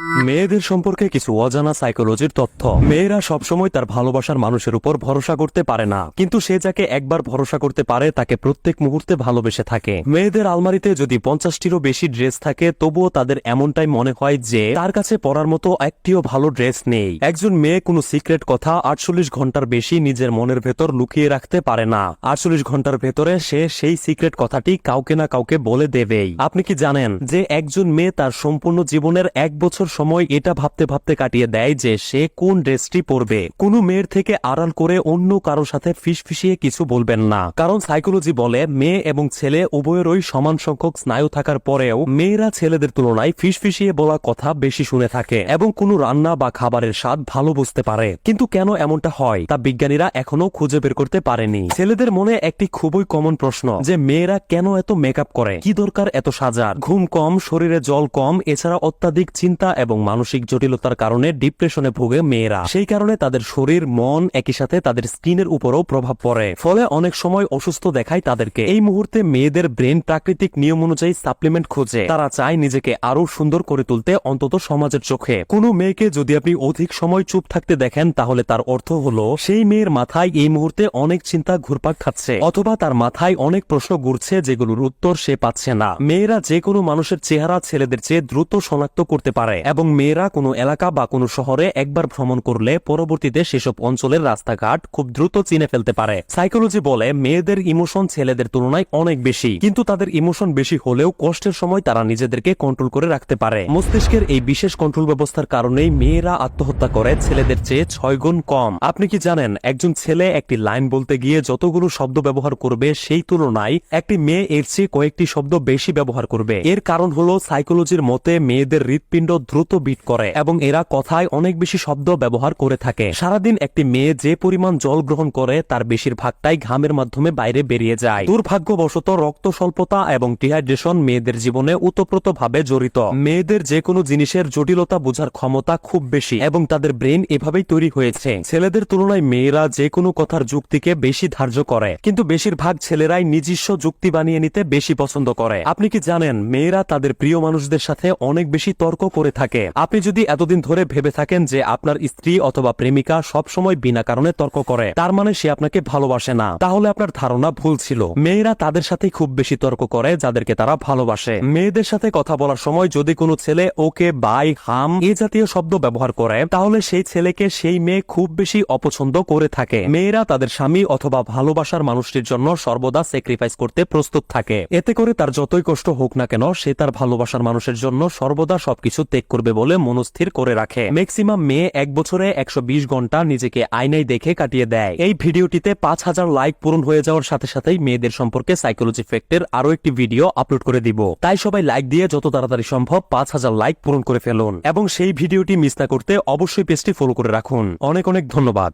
মেয়েদের সম্পর্কে কিছু অজানা সাইকোলজির তথ্য। মেয়েরা সবসময় তার ভালোবাসার মানুষের উপর ভরসা করতে পারে না। কিন্তু সে যাকে একবার ভরসা করতে পারে, তাকে প্রত্যেক মুহূর্তে ভালোবেসে থাকে। মেয়েদের আলমারিতে যদি পঞ্চাশটিরও বেশি ড্রেস থাকে, তবুও তাদের এমনটাই মনে হয় যে, তার কাছে পরার মতো একটিও ভালো ড্রেস নেই। একজন মেয়ে কোনো সিক্রেট কথা আটচল্লিশ ঘণ্টার বেশি নিজের মনের ভেতর লুকিয়ে রাখতে পারে না। আটচল্লিশ ঘণ্টার ভেতরে সে সেই সিক্রেট কথাটি কাউকে না কাউকে বলে দেবেই। আপনি কি জানেন যে, একজন মেয়ে তার সম্পূর্ণ জীবনের এক বছর সময় এটা ভাবতে ভাবতে কাটিয়ে দেয় যে সে কোন ড্রেসটি পরবে। কোনো মেয়ের থেকে আড়াল করে অন্য কারও সাথে ফিস ফিসিয়ে কিছু বলবেন না। কারণ সাইকোলজি বলে, মেয়ে এবং ছেলে উভয়েরই সমান সংখ্যক স্নায়ু থাকার পরেও মেয়েরা ছেলেদের তুলনায় ফিস ফিসিয়ে বলা কথা বেশি শুনে থাকে এবং কোনো রান্না বা খাবারের স্বাদ ভালো বুঝতে পারে। কিন্তু কেন এমনটা হয় তা বিজ্ঞানীরা এখনও খুঁজে বের করতে পারেনি। ছেলেদের মনে একটি খুবই কমন প্রশ্ন যে মেয়েরা কেন এত মেকআপ করে? কি দরকার এত সাজার? ঘুম কম, শরীরে জল কম, এছাড়া অত্যাধিক চিন্তা এবং মানসিক জটিলতার কারণে ডিপ্রেশনে ভোগে মেয়েরা। সেই কারণে তাদের শরীর, মন একই সাথে তাদের স্কিনের উপরও প্রভাব পড়ে। ফলে অনেক সময় অসুস্থ দেখায় তাদেরকে। এই মুহূর্তে মেয়েদের ব্রেন প্রাকৃতিক নিয়ম অনুযায়ী সাপ্লিমেন্ট খোঁজে। তারা চায় নিজেকে আরও সুন্দর করে তুলতে, অন্তত সমাজের চোখে। কোনো মেয়েকে যদি আপনি অধিক সময় চুপ থাকতে দেখেন, তাহলে তার অর্থ হলো, সেই মেয়ের মাথায় এই মুহূর্তে অনেক চিন্তা ঘুরপাক খাচ্ছে, অথবা তার মাথায় অনেক প্রশ্ন ঘুরছে যেগুলোর উত্তর সে পাচ্ছে না। মেয়েরা যে কোনো মানুষের চেহারা ছেলেদের চেয়ে দ্রুত শনাক্ত করতে পারে। এবং মেয়েরা কোনো এলাকা বা কোনো শহরে একবার ভ্রমণ করলে পরবর্তীতে সেসব অঞ্চলের রাস্তাঘাট খুব দ্রুত চিনে ফেলতে পারে। সাইকোলজি বলে, মেয়েদের ইমোশন ছেলেদের তুলনায় অনেক বেশি, কিন্তু তাদের ইমোশন বেশি হলেও কষ্টের সময় তারা নিজেদেরকে কন্ট্রোল করে রাখতে পারে। মস্তিষ্কের এই বিশেষ কন্ট্রোল ব্যবস্থার কারণেই মেয়েরা আত্মহত্যা করে ছেলেদের চেয়ে ছয় গুণ কম। আপনি কি জানেন, একজন ছেলে একটি লাইন বলতে গিয়ে যতগুলো শব্দ ব্যবহার করবে সেই তুলনায় একটি মেয়ে এর চেয়ে কয়েকটি শব্দ বেশি ব্যবহার করবে। এর কারণ হলো সাইকোলজির মতে মেয়েদের হৃৎপিণ্ড দ্রুত বিট করে এবং এরা কথায় অনেক বেশি শব্দ ব্যবহার করে থাকে। সারাদিন একটি মেয়ে যে পরিমাণ জল গ্রহণ করে, তার বেশিরভাগটাই ঘামের মাধ্যমে বাইরে বেরিয়ে যায়। দুর্ভাগ্যবশত রক্ত স্বল্পতা এবং ডিহাইড্রেশন মেয়েদের জীবনে উতপ্রত ভাবে জড়িত। মেয়েদের যে কোনো জিনিসের জটিলতা বোঝার ক্ষমতা খুব বেশি এবং তাদের ব্রেন এভাবেই তৈরি হয়েছে। ছেলেদের তুলনায় মেয়েরা যে কোনো কথার যুক্তিকে বেশি ধার্য করে, কিন্তু বেশিরভাগ ছেলেরাই নিজস্ব যুক্তি বানিয়ে নিতে বেশি পছন্দ করে। আপনি কি জানেন, মেয়েরা তাদের প্রিয় মানুষদের সাথে অনেক বেশি তর্ক করে থাকে? আপনি যদি এতদিন ধরে ভেবে থাকেন যে আপনার স্ত্রী অথবা প্রেমিকা সবসময় বিনা কারণে তর্ক করে, তার মানে সে আপনাকে ভালোবাসে না। তাহলে আপনার ধারণা ভুল ছিল। মেয়েরা তাদের সাথে খুব বেশি তর্ক করে, যাদেরকে তারা ভালোবাসে। মেয়েদের সাথে কথা বলার সময় যদি কোনো ছেলে ওকে বাই, হাম এ জাতীয় শব্দ ব্যবহার করে, তাহলে সেই ছেলেকে সেই মেয়ে খুব বেশি অপছন্দ করে থাকে। মেয়েরা তাদের স্বামী অথবা ভালোবাসার মানুষটির জন্য সর্বদা স্যাক্রিফাইস করতে প্রস্তুত থাকে। এতে করে তার যতই কষ্ট হোক না কেন, সে তার ভালোবাসার মানুষের জন্য সর্বদা সবকিছু ত্যাগ করবে বলে মনস্থির করে রাখে। ম্যাক্সিমাম মেয়ে এক বছরে একশো বিশ ঘণ্টা নিজেকে আয়নায় দেখে কাটিয়ে দেয়। এই ভিডিওটিতে পাঁচ হাজার লাইক পূরণ হয়ে যাওয়ার সাথে সাথেই মেয়েদের সম্পর্কে সাইকোলজি ফ্যাক্টের আরও একটি ভিডিও আপলোড করে দিব। তাই সবাই লাইক দিয়ে যত তাড়াতাড়ি সম্ভব পাঁচ হাজার লাইক পূরণ করে ফেলুন। এবং সেই ভিডিওটি মিস না করতে অবশ্যই পেজটি ফলো করে রাখুন। অনেক অনেক ধন্যবাদ।